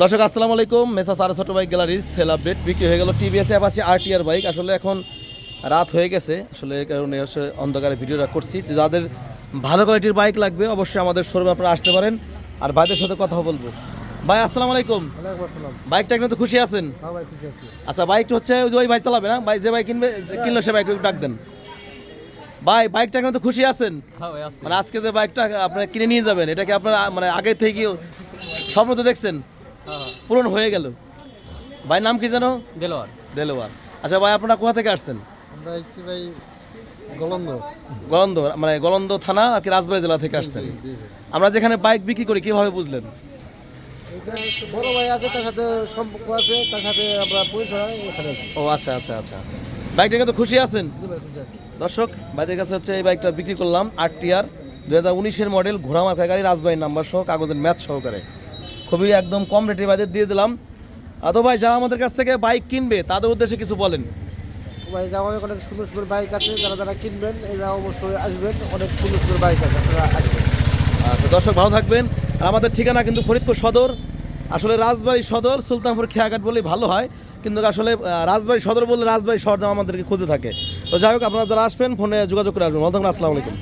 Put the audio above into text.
দর্শক আসসালামু আলাইকুম। মেসা সারা ছোট বাইক গ্যালারির সেল আপডেট বিক্রি হয়ে গেল টিভিএস অ্যাপাচি আরটিআর বাইক আসলে এখন রাত হয়ে গেছে। আসলে এই কারণে অন্ধকারে ভিডিওটা করছি। যাদের ভালো কোয়ালিটির বাইক লাগবে অবশ্যই আমাদের শোরুমে আপনারা আসতে পারেন। আর ভাইদের সাথে কথা বলব। ভাই আসসালামু আলাইকুম। বাইকটা কিন্তু খুশি আছেন? হ্যাঁ আচ্ছা বাইকটা হচ্ছে ওই ভাই চালাবে না? ভাই যে বাইক কিনবে কিনলো সে বাইক ডাক দেন। ভাই বাইকটা কিন্তু খুশি আছেন? মানে আজকে যে বাইকটা আপনারা কিনে নিয়ে যাবেন এটাকে আপনারা মানে আগে থেকে স্বপ্ন তো দেখছেন? পূরণ হয়ে গেল। ভাই নাম কি জানো দেলোয়ার। দেলোয়ার। আচ্ছা ভাই আপনারা কোথা থেকে আসছেন? আমরা এসেছি ভাই গলন্দ গলন্দ মানে গলন্দ থানা আর কি রাজবাড়ী জেলা থেকে আসছেন। আমরা যেখানে বাইক বিক্রি করি কীভাবে বুঝলেন? এটা বড় ভাই আছে তার সাথে সম্পর্ক আছে তার সাথে আমরা পরিচয় এখানে আছি। ও আচ্ছা আচ্ছা আচ্ছা। বাইকটা কিন্তু খুশি আছেন? দর্শক ভাইদের কাছে হচ্ছে এই বাইকটা বিক্রি করলাম আট টিয়ার দু হাজার উনিশের মডেল ঘোড়া মার্কা গাড়ি রাজবাড়ির নাম্বার সহ কাগজের ম্যাচ সহকারে। খুবই একদম কম রেটে বাইদের দিয়ে দিলাম। আতো ভাই যারা আমাদের কাছ থেকে বাইক কিনবে তাদের উদ্দেশ্যে কিছু বলেন। ভাই যে আমাদের অনেক সুন্দর সুন্দর বাইক আছে যারা যারা কিনবেন এরা অবশ্যই আসবেন। অনেক সুন্দর সুন্দর বাইক আছে আপনারা আসবেন। আচ্ছা দর্শক ভালো থাকবেন। আর আমাদের ঠিকানা কিন্তু ফরিদপুর সদর। আসলে রাজবাড়ী সদর সুলতানপুর খেয়াঘাট বলেই ভালো হয়। কিন্তু আসলে আহ, রাজবাড়ী সদর বললে রাজবাড়ী শহর আমাদেরকে খুঁজে থাকে। তো যাই হোক আপনারা যারা আসবেন ফোনে যোগাযোগ করে আসবেন। ভালো থাকবেন আসসালামু আলাইকুম।